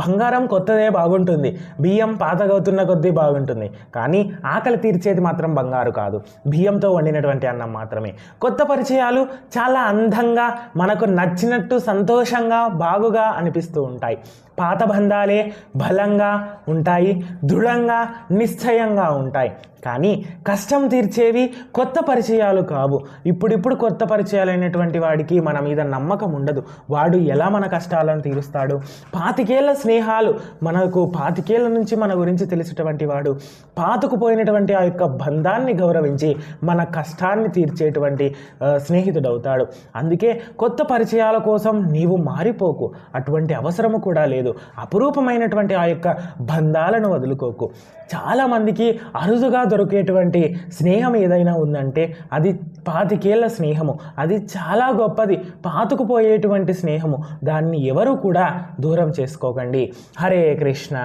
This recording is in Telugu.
బంగారం కొత్తదే బాగుంటుంది. బియ్యం పాతగవుతున్న కొద్దీ బాగుంటుంది. కానీ ఆకలి తీర్చేది మాత్రం బంగారు కాదు. బియ్యంతో వండినటువంటి అన్నం మాత్రమే. కొత్త పరిచయాలు చాలా అందంగా మనకు నచ్చినట్టు సంతోషంగా బాగుగా అనిపిస్తూ ఉంటాయి. పాత బంధాలే బలంగా ఉంటాయి దృఢంగా నిశ్చయంగా ఉంటాయి. కానీ కష్టం తీర్చేవి కొత్త పరిచయాలు కావు. ఇప్పుడిప్పుడు కొత్త పరిచయాలైనటువంటి వాడికి మన మీద నమ్మకం ఉండదు. వాడు ఎలా మన కష్టాలను తీరుస్తాడు? పాతికేళ్ళ స్నేహాలు మనకు పాతికేళ్ళ నుంచి మన గురించి తెలిసేటువంటి వాడు. పాతుకుపోయినటువంటి ఆ యొక్క బంధాన్ని గౌరవించి మన కష్టాన్ని తీర్చేటువంటి స్నేహితుడవుతాడు. అందుకే కొత్త పరిచయాల కోసం నీవు మారిపోకు. అటువంటి అవసరము కూడా లేదు. అపురూపమైనటువంటి ఆ యొక్క బంధాలను వదులుకోకు. చాలామందికి అరుదుగా దొరికేటువంటి స్నేహం ఏదైనా ఉందంటే అది పాతికేళ్ళ స్నేహము. అది చాలా గొప్పది. పాతుకుపోయేటువంటి స్నేహము. దాన్ని ఎవరు కూడా దూరం చేసుకోకండి. హరే కృష్ణ.